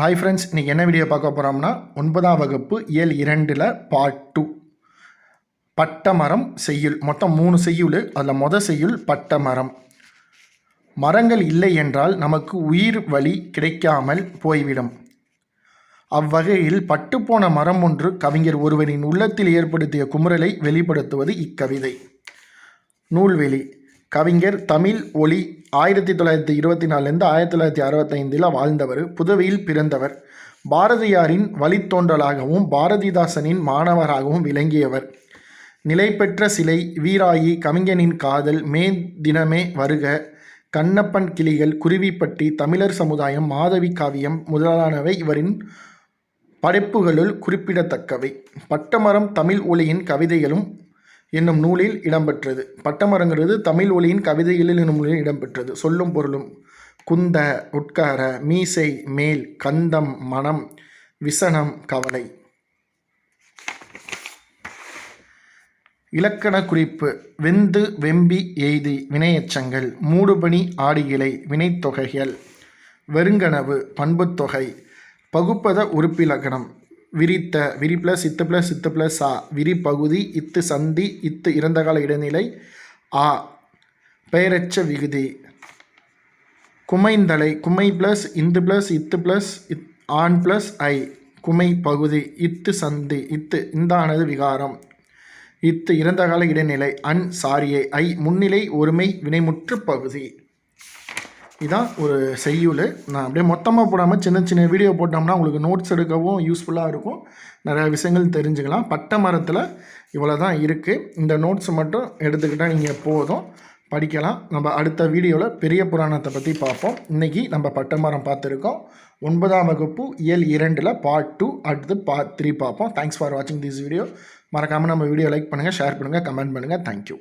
Hi friends இன்றைக்கி என்ன video பார்க்க போகிறோம்னா ஒன்பதாம் வகுப்பு ஏழு இரண்டில் பார்ட் டூ பட்டமரம் செய்யுள். மொத்தம் மூணு செய்யுள். அதில் மொத செய்யுள் பட்டமரம். மரங்கள் இல்லை என்றால் நமக்கு உயிர் வழி கிடைக்காமல் போய்விடும். அவ்வகையில் பட்டுப்போன மரம் ஒன்று கவிஞர் ஒருவரின் உள்ளத்தில் ஏற்படுத்திய குமுறலை வெளிப்படுத்துவது இக்கவிதை. நூல்வெளி. கவிஞர் தமிழ் ஒளி ஆயிரத்தி தொள்ளாயிரத்தி இருபத்தி நாலுலேருந்து ஆயிரத்தி தொள்ளாயிரத்தி அறுபத்தைந்தில் வாழ்ந்தவர் புதுவையில் பிறந்தவர் பாரதியாரின் வழித்தோன்றலாகவும் பாரதிதாசனின் மாணவராகவும் விளங்கியவர். நிலைபெற்ற சிலை வீராயி கவிஞனின் காதல் மே தினமே வருக கண்ணப்பன் கிளிகள் குருவிப்பட்டி தமிழர் சமுதாயம் மாதவி காவியம் முதலானவை இவரின் படைப்புகளுள் குறிப்பிடத்தக்கவை. பட்டமரம் தமிழ் ஒளியின் கவிதைகளும் என்னும் நூலில் இடம்பெற்றது. பட்டமரங்கிறது தமிழ் ஒளியின் கவிதைகளில் என்னும் நூலில் இடம்பெற்றது. சொல்லும் பொருளும் குந்த உட்கார மீசை மேல் கந்தம் மனம் விசனம் கவலை. இலக்கண குறிப்பு வெந்து வெம்பி எய்தி வினையச்சங்கள். மூடுபணி ஆடிகிளை வினைத்தொகைகள். வெறுங்கனவு பண்புத்தொகை. பகுப்பத உறுப்பிலக்கணம் விரித்த விரி ப்ளஸ் இத்து ப்ளஸ் இத்து ப்ளஸ் ஆ விரி பகுதி இத்து சந்தி இத்து இறந்தகால இடைநிலை ஆ பெயரச்ச விகுதி. குமைந்தலை குமை ப்ளஸ் இந்து ப்ளஸ் இத்து ப்ளஸ் இத் ஆண் ப்ளஸ் ஐ குமை பகுதி இத்து சந்தி இத்து இந்தானது விகாரம். இத்து இறந்தகால இடைநிலை அன் சாரியை ஐ முன்னிலை ஒருமை வினைமுற்று பகுதி. இதான் ஒரு செய்யுள். நான் அப்படியே மொத்தமாக போடாமல் சின்ன சின்ன வீடியோ போட்டோம்னா உங்களுக்கு நோட்ஸ் எடுக்கவும் யூஸ்ஃபுல்லாக இருக்கும். நிறையா விஷயங்கள் தெரிஞ்சுக்கலாம். பட்டை மரத்தில் இவ்வளோ தான் இருக்குது இந்த நோட்ஸ் மட்டும் எடுத்துக்கிட்டால் நீங்கள் போதும். படிக்கலாம். நம்ம அடுத்த வீடியோவில் பெரிய புராணத்தை பற்றி பார்ப்போம். இன்றைக்கி நம்ம பட்டமரம் பார்த்துருக்கோம். ஒன்பதாம் வகுப்பு இயல் இரண்டில் பார்ட் டூ அடுத்து பார்ட் த்ரீ பார்ப்போம். தேங்க்ஸ் ஃபார் வாட்சிங் திஸ் வீடியோ மறக்காமல் நம்ம வீடியோ லைக் பண்ணுங்கள் ஷேர் பண்ணுங்கள் கமெண்ட் பண்ணுங்கள் தேங்க்யூ